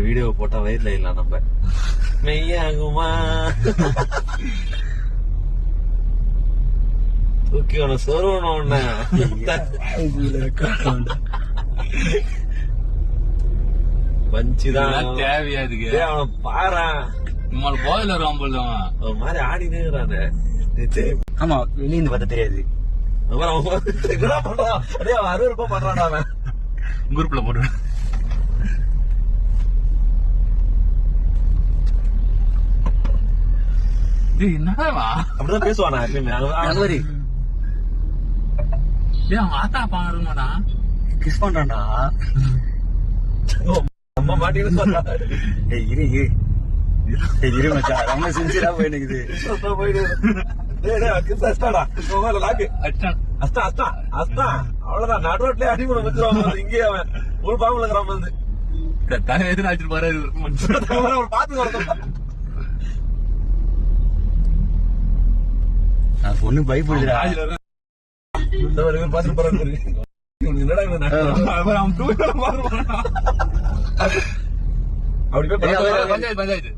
Video போட்டா வயிறுல இல்ல நம்ம. மெய்யாகுமா? தூக்கி உன சொருவணும் உன்ன. வஞ்சிதான். இதெல்லாம் தேவையா இதுக்கு? டேய், அவன பாரா. நம்மள போயில வரும் போல அவன் ஒரு மாதிரி ஆடினே இருக்கிறானே. ஆமா வெளியே இருந்து பார்த்தா தெரியாது. அப்புறம் அவன் பண்றான்? டேய், அவன் அருவருப்பா பண்றான்டா அவன். குரூப்ல போட்டு டேய் என்னடா அப்படிதான் பேசுவானா எப்பயுமே அவன் அவன் ஆத்தா பாருங்க மாட்டான் கிஸ் பண்றான்டா அம்மா சொல்றா ஏய் இரு இரு. இரு மச்சான். ரொம்ப சின்சியரா போயினுக்குது. அவ்வளவுதான். நடுரோட்லயே அடி கூட வச்சிருவான் பாரு, இங்கேயே அவன். ஒரு பாம்பு இருக்கிறான் வந்து தலை எதுன்னு அடிச்சிட்டு பாரு பாத்து பொண்ணு பயப்படுதுடா பாத்துட்டு போறாரு என்னடா அப்படி போய் பஞ்சாயத்து பஞ்சாயத்து.